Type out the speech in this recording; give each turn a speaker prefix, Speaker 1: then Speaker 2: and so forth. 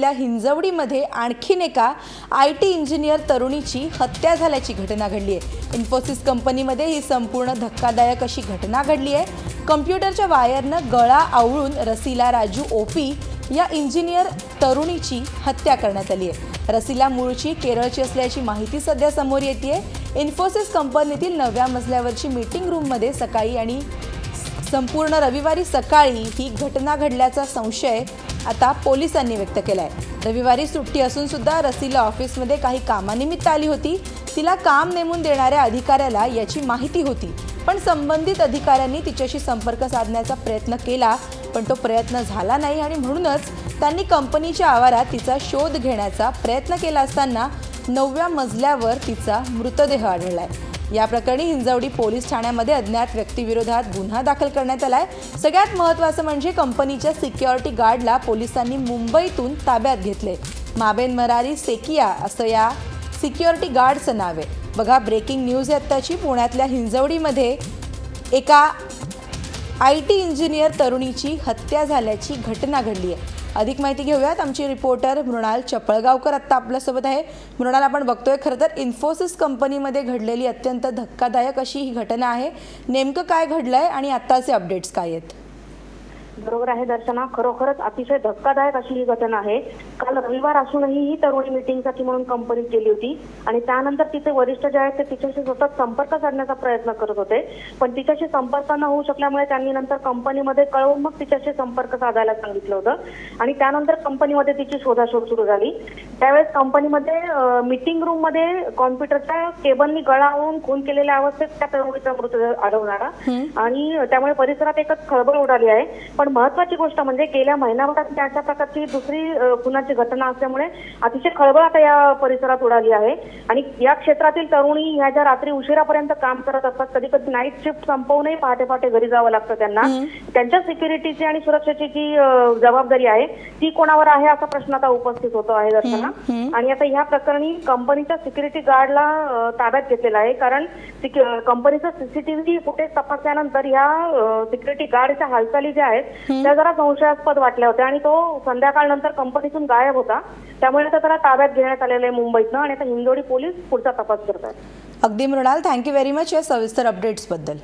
Speaker 1: पुण्यातल्या हिंजवडीमध्ये आणखीन एका आय टी इंजिनियर तरुणीची हत्या झाल्याची घटना घडली आहे. इन्फोसिस कंपनीमध्ये ही संपूर्ण धक्कादायक अशी घटना घडली आहे. कम्प्युटरच्या वायरनं गळा आवळून रसीला राजू ओपी या इंजिनियर तरुणीची हत्या करण्यात आली आहे. रसीला मूळची केरळची असल्याची माहिती सध्या समोर येते इन्फोसिस कंपनीतील नव्या मजल्यावरची मीटिंग रूममध्ये सकाळी आणि संपूर्ण रविवारी सकाळी ही घटना घडल्याचा संशय आता पोलिसांनी व्यक्त केला आहे रविवारी सुट्टी असून सुद्धा रसीला ऑफिसमध्ये काही कामानिमित्त आली होती. तिला काम नेमून देणाऱ्या अधिकाऱ्याला याची माहिती होती. पण संबंधित अधिकाऱ्यांनी तिच्याशी संपर्क साधण्याचा प्रयत्न केला पण तो प्रयत्न झाला नाही आणि म्हणूनच त्यांनी कंपनीच्या आवारात तिचा शोध घेण्याचा प्रयत्न केला असताना नवव्या मजल्यावर तिचा मृतदेह आढळला आहे या प्रकरणी हिंजवडी पोलीस ठाण्यामध्ये अज्ञात व्यक्तीविरोधात गुन्हा दाखल करण्यात आलाय. सगळ्यात महत्त्वाचं म्हणजे कंपनीच्या सिक्युरिटी गार्डला पोलिसांनी मुंबईतून ताब्यात घेतले माबेन मरारी सेकिया असं या सिक्युरिटी गार्डचं नाव आहे. बघा ब्रेकिंग न्यूज आहे आत्ताची. पुण्यातल्या हिंजवडीमध्ये एका आय टी इंजिनियर तरुणीची हत्या झाल्याची घटना घडली आहे अधिक माहिती घेऊयात. आमची रिपोर्टर मृणाल चपळगावकर आत्ता आपल्यासोबत आहे. मृणाल आपण बघतोय खरं तर इन्फोसिस कंपनीमध्ये घडलेली अत्यंत धक्कादायक अशी ही घटना आहे. नेमकं काय घडलंय आणि आत्ताचे अपडेट्स काय आहेत?
Speaker 2: बरोबर आहे दर्शना. खरोखरच अतिशय धक्कादायक अशी ही घटना आहे. काल रविवार असूनही ही तरुणी मिटिंगसाठी म्हणून कंपनीत गेली होती. आणि त्यानंतर तिचे वरिष्ठ जे आहेत ते तिच्याशी सतत संपर्क साधण्याचा प्रयत्न करत होते. पण तिच्याशी संपर्क न होऊ शकल्यामुळे त्यांनी नंतर कंपनीमध्ये कळवून मग तिच्याशी संपर्क साधायला सांगितलं होतं. आणि त्यानंतर कंपनीमध्ये तिची शोधाशोध सुरू झाली. त्यावेळेस कंपनीमध्ये मिटिंग रूममध्ये कॉम्प्युटरच्या केबलनी गळावून खून केलेल्या अवस्थेत त्या तरुणीचा मृतदेह आढळणारा. आणि त्यामुळे परिसरात एकच खळबळ उडाली आहे. पण महत्वाची गोष्ट म्हणजे गेल्या महिनाभरात अशा प्रकारची दुसरी खुनाची घटना असल्यामुळे अतिशय खळबळ आता या परिसरात उडाली आहे. आणि या क्षेत्रातील तरुणी ह्या ज्या रात्री उशिरापर्यंत काम करत असतात कधी कधी नाईट शिफ्ट संपवूनही पहाटे पहाटे घरी जावं लागतं त्यांना. त्यांच्या सिक्युरिटीची आणि सुरक्षेची जी जबाबदारी आहे ती कोणावर आहे असा प्रश्न आता उपस्थित होतो आहे दर्शना आणि आता ह्या प्रकरणी कंपनीच्या सिक्युरिटी गार्डला ताब्यात घेतलेलं आहे. कारण कंपनीचं सीसीटीव्ही फुटेज तपासल्यानंतर ह्या सिक्युरिटी गार्डच्या हालचाली ज्या आहेत त्या जरा संशयास्पद वाटल्या होत्या. आणि तो संध्याकाळ नंतर कंपनीतून गायब होता. त्यामुळे आता त्याला ताब्यात घेण्यात आलेलं आहे मुंबईतनं आणि आता हिंजोडी पोलीस पुढचा तपास करतात
Speaker 1: अगदी मृणाल थँक्यू व्हेरी मच या सविस्तर अपडेट्सबद्दल